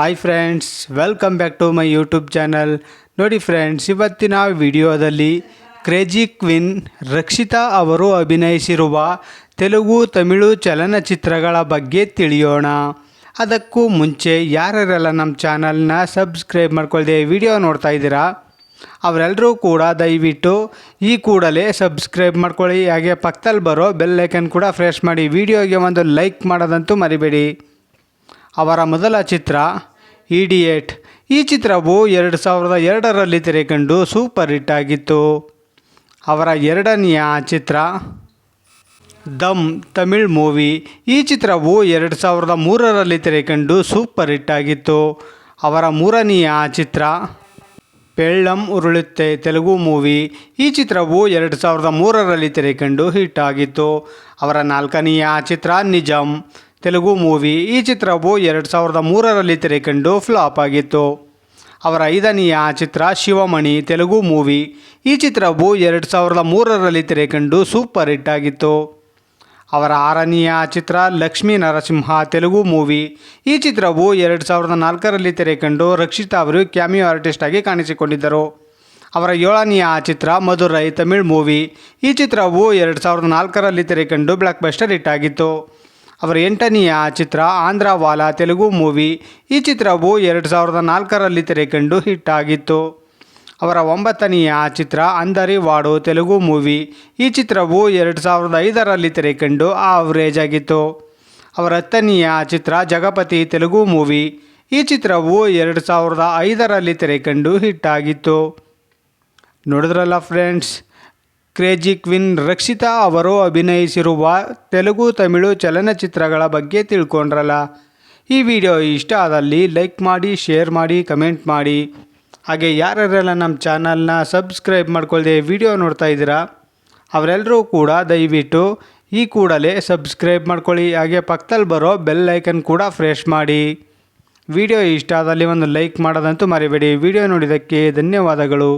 Hi friends welcome back to my YouTube channel ನೋಡಿ friends ಇವತ್ತಿನ ವಿಡಿಯೋದಲ್ಲಿ ಕ್ರೇಜಿ ಕ್ವಿನ್ ರಕ್ಷಿತಾ ಅವರು ಅಭಿನಯಿಸಿರುವ ತೆಲುಗು ತಮಿಳು ಚಲನಚಿತ್ರಗಳ ಬಗ್ಗೆ ತಿಳಿಯೋಣ. ಅದಕ್ಕೂ ಮುಂಚೆ ಯಾರ್ಯಾರೆಲ್ಲ ನಮ್ಮ ಚಾನಲ್ನ ಸಬ್ಸ್ಕ್ರೈಬ್ ಮಾಡ್ಕೊಳ್ದೆ ವಿಡಿಯೋ ನೋಡ್ತಾ ಇದ್ದೀರಾ, ಅವರೆಲ್ಲರೂ ಕೂಡ ದಯವಿಟ್ಟು ಈ ಕೂಡಲೇ ಸಬ್ಸ್ಕ್ರೈಬ್ ಮಾಡ್ಕೊಳ್ಳಿ. ಹಾಗೆ ಪಕ್ಕದಲ್ಲಿ ಬರೋ ಬೆಲ್ ಐಕನ್ ಕೂಡ ಫ್ರೆಶ್ ಮಾಡಿ, ವಿಡಿಯೋಗೆ ಒಂದು ಲೈಕ್ ಮಾಡೋದಂತೂ ಮರಿಬೇಡಿ. ಅವರ ಮೊದಲ ಚಿತ್ರ ಇಡಿಯೇಟ್ ಈ ಚಿತ್ರವು ಎರಡು ಸಾವಿರದ ಎರಡರಲ್ಲಿ ತೆರೆಕಂಡು ಸೂಪರ್ ಹಿಟ್ ಆಗಿತ್ತು. ಅವರ ಎರಡನೆಯ ಚಿತ್ರ ದಮ್ ತಮಿಳ್ ಮೂವಿ. ಈ ಚಿತ್ರವು ಎರಡು ಸಾವಿರದ ಮೂರರಲ್ಲಿ ತೆರೆಕಂಡು ಸೂಪರ್ ಹಿಟ್ ಆಗಿತ್ತು. ಅವರ ಮೂರನೆಯ ಚಿತ್ರ ಪೆಳ್ಳಂ ಉರುಳುತ್ತೆ ತೆಲುಗು ಮೂವಿ. ಈ ಚಿತ್ರವು ಎರಡು ಸಾವಿರದ ಮೂರರಲ್ಲಿ ತೆರೆಕಂಡು ಹಿಟ್ ಆಗಿತ್ತು. ಅವರ ನಾಲ್ಕನೆಯ ಚಿತ್ರ ನಿಜಮ್ ತೆಲುಗು ಮೂವಿ ಈ ಚಿತ್ರವು ಎರಡು ಸಾವಿರದ ಮೂರರಲ್ಲಿ ತೆರೆಕಂಡು ಫ್ಲಾಪ್ ಆಗಿತ್ತು. ಅವರ ಐದನೆಯ ಚಿತ್ರ ಶಿವಮಣಿ ತೆಲುಗು ಮೂವಿ. ಈ ಚಿತ್ರವು ಎರಡು ಸಾವಿರದ ಮೂರರಲ್ಲಿ ತೆರೆಕಂಡು ಸೂಪರ್ ಹಿಟ್ ಆಗಿತ್ತು. ಅವರ ಆರನೆಯ ಚಿತ್ರ ಲಕ್ಷ್ಮೀ ನರಸಿಂಹ ತೆಲುಗು ಮೂವಿ. ಈ ಚಿತ್ರವು ಎರಡು ಸಾವಿರದ ನಾಲ್ಕರಲ್ಲಿ ತೆರೆಕಂಡು ರಕ್ಷಿತಾ ಅವರು ಕ್ಯಾಮಿಯೋ ಆರ್ಟಿಸ್ಟ್ ಆಗಿ ಕಾಣಿಸಿಕೊಂಡಿದ್ದರು. ಅವರ ಏಳನೆಯ ಚಿತ್ರ ಮಧುರೈ ತಮಿಳ್ ಮೂವಿ. ಈ ಚಿತ್ರವು ಎರಡು ಸಾವಿರದ ನಾಲ್ಕರಲ್ಲಿ ತೆರೆಕಂಡು ಬ್ಲಾಕ್ ಬಸ್ಟರ್ ಹಿಟ್ ಆಗಿತ್ತು. ಅವರ ಎಂಟನೆಯ ಚಿತ್ರ ಆಂಧ್ರವಾಲ ತೆಲುಗು ಮೂವಿ. ಈ ಚಿತ್ರವು ಎರಡು ಸಾವಿರದ ನಾಲ್ಕರಲ್ಲಿ ತೆರೆಕಂಡು ಹಿಟ್ ಆಗಿತ್ತು. ಅವರ ಒಂಬತ್ತನೆಯ ಚಿತ್ರ ಅಂದರಿ ವಾಡು ತೆಲುಗು ಮೂವಿ. ಈ ಚಿತ್ರವು ಎರಡು ಸಾವಿರದ ಐದರಲ್ಲಿ ತೆರೆಕಂಡು ಆವ್ರೇಜ್ ಆಗಿತ್ತು. ಅವರ ಹತ್ತನೆಯ ಚಿತ್ರ ಜಗಪತಿ ತೆಲುಗು ಮೂವಿ. ಈ ಚಿತ್ರವು ಎರಡು ಸಾವಿರದ ಐದರಲ್ಲಿ ತೆರೆಕಂಡು ಹಿಟ್ ಆಗಿತ್ತು. ನೋಡಿದ್ರಲ್ಲ ಫ್ರೆಂಡ್ಸ್ ಕ್ರೇಜಿ ಕ್ವಿನ್ ರಕ್ಷಿತಾ ಅವರು ಅಭಿನಯಿಸಿರುವ ತೆಲುಗು ತಮಿಳು ಚಲನಚಿತ್ರಗಳ ಬಗ್ಗೆ ತಿಳ್ಕೊಂಡ್ರಲ್ಲ. ಈ ವಿಡಿಯೋ ಇಷ್ಟ ಆದಲ್ಲಿ ಲೈಕ್ ಮಾಡಿ, ಶೇರ್ ಮಾಡಿ, ಕಮೆಂಟ್ ಮಾಡಿ. ಹಾಗೆ ಯಾರ್ಯಾರೆಲ್ಲ ನಮ್ಮ ಚಾನಲ್ನ ಸಬ್ಸ್ಕ್ರೈಬ್ ಮಾಡ್ಕೊಳ್ದೆ ವಿಡಿಯೋ ನೋಡ್ತಾ ಇದ್ದೀರಾ, ಅವರೆಲ್ಲರೂ ಕೂಡ ದಯವಿಟ್ಟು ಈ ಕೂಡಲೇ ಸಬ್ಸ್ಕ್ರೈಬ್ ಮಾಡ್ಕೊಳ್ಳಿ. ಹಾಗೆ ಪಕ್ಕದಲ್ಲಿ ಬರೋ ಬೆಲ್ ಐಕನ್ ಕೂಡ ಫ್ರೆಶ್ ಮಾಡಿ. ವಿಡಿಯೋ ಇಷ್ಟ ಆದಲ್ಲಿ ಒಂದು ಲೈಕ್ ಮಾಡೋದಂತೂ ಮರಿಬೇಡಿ. ವಿಡಿಯೋ ನೋಡಿದ್ದಕ್ಕೆ ಧನ್ಯವಾದಗಳು.